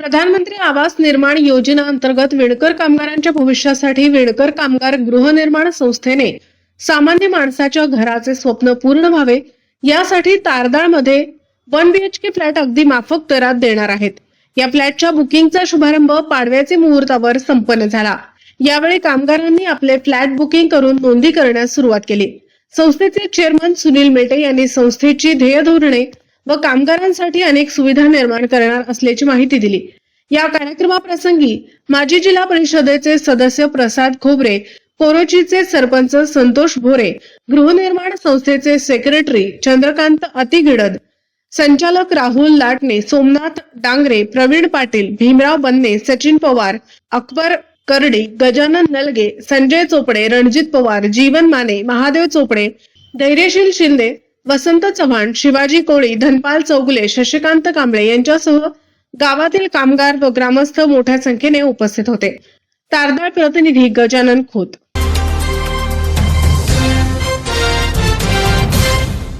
प्रधानमंत्री आवास निर्माण योजना अंतर्गत विणकर कामगारांच्या भविष्यासाठी विणकर कामगार गृहनिर्माण संस्थेने सामान्य माणसाच्या घराचे स्वप्न पूर्ण व्हावे यासाठी तारदाळमध्ये वन बीएचके फ्लॅट अगदी माफक दरात देणार आहेत. या फ्लॅटच्या बुकिंगचा शुभारंभ पाडव्याचे मुहूर्तावर संपन्न झाला. यावेळी कामगारांनी आपले फ्लॅट बुकिंग करून नोंदी करण्यास सुरुवात केली. संस्थेचे चेअरमन सुनील मेटे यांनी संस्थेची ध्येय धोरणे व कामगारांसाठी अनेक सुविधा निर्माण करणार असल्याची माहिती दिली. या कार्यक्रमाप्रसंगी माजी जिल्हा परिषदेचे सदस्य प्रसाद खोबरे कोरोचीचे सरपंच संतोष भोरे गृहनिर्माण संस्थेचे सेक्रेटरी चंद्रकांत अतिगिडद संचालक राहुल लाटणे सोमनाथ डांगरे प्रवीण पाटील भीमराव बन्ने सचिन पवार अकबर कर्डी गजानन नलगे संजय चोपडे रणजित पवार जीवन माने महादेव चोपडे धैर्यशील शिंदे वसंत चव्हाण शिवाजी कोळी धनपाल चौगुले शशिकांत कांबळे यांच्यासह गावातील कामगार व ग्रामस्थ मोठ्या संख्येने उपस्थित होते. तारदाळ प्रतिनिधी गजानन खोत